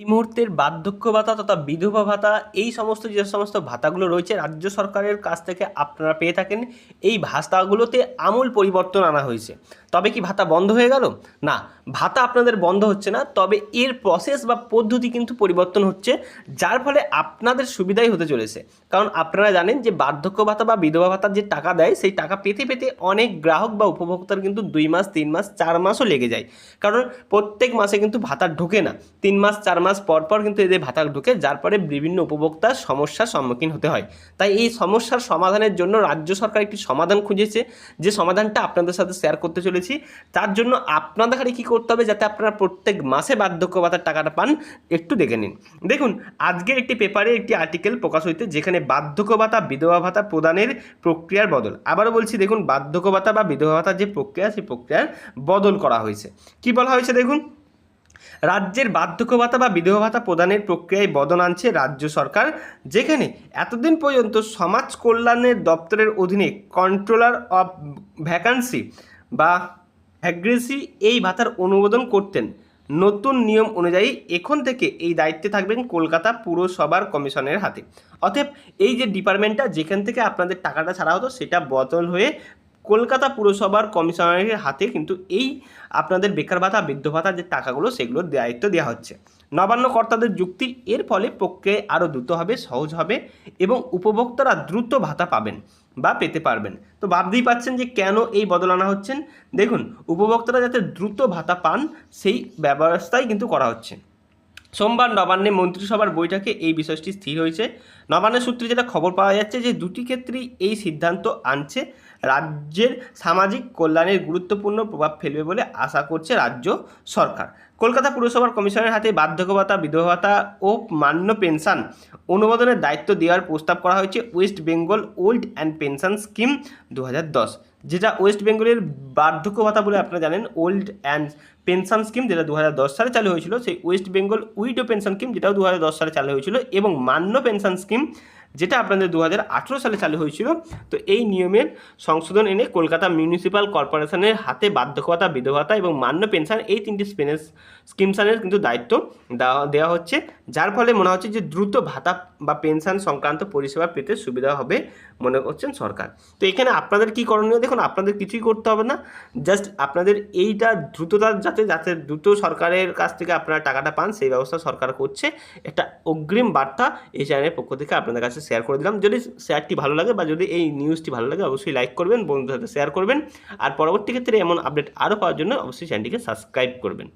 এই মুহূর্তের বার্ধক্য ভাতা তথা বিধবা ভাতা, এই সমস্ত যে সমস্ত ভাতাগুলো রয়েছে রাজ্য সরকারের কাছ থেকে আপনারা পেয়ে থাকেন। এই ভাতাগুলোতে আমূল পরিবর্তন আনা হয়েছে। তবে কি ভাতা বন্ধ হয়ে গেল? না, ভাতা আপনাদের বন্ধ হচ্ছে না, তবে এর প্রসেস বা পদ্ধতি কিন্তু পরিবর্তন হচ্ছে, যার ফলে আপনাদের সুবিধাই হতে চলেছে। কারণ আপনারা জানেন যে বার্ধক্য ভাতা বা বিধবা ভাতার যে টাকা দেয়, সেই টাকা পেতে পেতে অনেক গ্রাহক বা উপভোক্তার কিন্তু দুই মাস, তিন মাস, চার মাসও লেগে যায়। কারণ প্রত্যেক মাসে কিন্তু ভাতা ঢোকে না। তিন মাস, চার মাস পর পর কিন্তু এদের ভাতা ঢোকে, যার ফলে বিভিন্ন উপভোক্তার সমস্যার সম্মুখীন হতে হয়। তাই এই সমস্যার সমাধানের জন্য রাজ্য সরকার একটি সমাধান খুঁজেছে, যে সমাধানটা আপনাদের সাথে শেয়ার করতে চলেছি। তার জন্য আপনাদের খালি কী করতে হবে যাতে আপনারা প্রত্যেক মাসে বার্ধক্য ভাতার টাকাটা পান, একটু দেখে নিন। দেখুন, আজকের একটি পেপারে একটি আর্টিকেল প্রকাশ হইতে যেখানে বার্ধক্য ভাতা বিধবা ভাতা প্রদানের প্রক্রিয়ার বদল। আবারও বলছি, দেখুন বার্ধক্য ভাতা বা বিধবা ভাতার যে প্রক্রিয়া, সেই প্রক্রিয়ার বদল করা হয়েছে। কি বলা হয়েছে, দেখুন? রাজ্যের বার্ধক্য ভাতা বা বিধবা ভাতা প্রদানের প্রক্রিয়ায় বদল আনছে রাজ্য সরকার, যেখানে এতদিন পর্যন্ত সমাজ কল্যাণের দপ্তরের অধীনে কন্ট্রোলার অফ ভ্যাকান্সি বা অ্যাগ্রেসি এই ভাতার অনুমোদন করতেন। নতুন নিয়ম অনুযায়ী এখন থেকে এই দায়িত্বে থাকবেন কলকাতা পুরসভার কমিশনের হাতে। অতএব এই যে ডিপার্টমেন্টটা যেখান থেকে আপনাদের টাকাটা ছাড়া হতো সেটা বদল হয়ে কলকাতা পুরসভার কমিশনারের হাতে কিন্তু এই আপনাদের বেকার ভাতা, বৃদ্ধ ভাতার যে টাকাগুলো, সেগুলোর দায়িত্ব দেওয়া হচ্ছে। নবান্ন কর্তাদের যুক্তি, এর ফলে প্রক্রিয়ায় আরও দ্রুত হবে, সহজ হবে এবং উপভোক্তারা দ্রুত ভাতা পাবেন বা পেতে পারবেন। তো ভাবতেই পাচ্ছেন যে কেন এই বদল আনা হচ্ছেন? দেখুন, উপভোক্তারা যাতে দ্রুত ভাতা পান, সেই ব্যবস্থাই কিন্তু করা হচ্ছে। সোমবার নবান্নে মন্ত্রিসভার বৈঠকে এই বিষয়টি স্থির হয়েছে। নবান্নের সূত্রে যেটা খবর পাওয়া যাচ্ছে যে দুটি ক্ষেত্রেই এই সিদ্ধান্ত আনছে। রাজ্যের সামাজিক কল্যাণের গুরুত্বপূর্ণ প্রভাব ফেলবে বলে আশা করছে রাজ্য সরকার। কলকাতা পুরসভার কমিশনের হাতে বার্ধক্য ভাতা বিধবা ও মান্য পেনশন অনুমোদনের দায়িত্ব দেওয়ার প্রস্তাব করা হয়েছে West Bengal old and pension scheme দু হাজার দশ, যেটা ওয়েস্ট বেঙ্গলের বার্ধক্য ভাতা বলে আপনারা জানেন, ওল্ড অ্যান্ড পেনশন স্কিম যেটা দু হাজার দশ সালে চালু হয়েছিল, সেই West Bengal widow pension scheme যেটাও দু হাজার দশ সালে চালু হয়েছিল, এবং মান্য পেনশন স্কিম যেটা আপনাদের দু হাজার আঠারো সালে চালু হয়েছিল, তো এই নিয়মের সংশোধন এনে কলকাতা মিউনিসিপ্যাল কর্পোরেশনের হাতে বার্ধক্য ভাতা বিধবা ভাতা এবং মান্য পেনশন এই তিনটি স্পেনেস স্কিমসানের কিন্তু দায়িত্ব দেওয়া হচ্ছে। যার ফলে মনে হচ্ছে যে দ্রুত ভাতা বা পেনশন সংক্রান্ত পরিষেবা পেতে সুবিধা হবে মনে করছেন সরকার। তো এখানে আপনাদের কী করণীয়? দেখুন, আপনাদের কিছুই করতে হবে না। জাস্ট আপনাদের এইটা দ্রুততা যাতে যাতে দ্রুত সরকারের কাছ থেকে আপনারা টাকাটা পান, সেই ব্যবস্থা সরকার করছে। একটা অগ্রিম বার্তা এই চ্যানেলের পক্ষ থেকে আপনাদের কাছে শেয়ার করে দিলাম। যদি শেয়ারটি ভালো লাগে বা যদি এই নিউজটি ভালো লাগে, অবশ্যই লাইক করবেন, বন্ধুদের সাথে শেয়ার করবেন। আর পরবর্তী ক্ষেত্রে এমন আপডেট আরও পাওয়ার জন্য অবশ্যই চ্যানেলটিকে সাবস্ক্রাইব করবেন।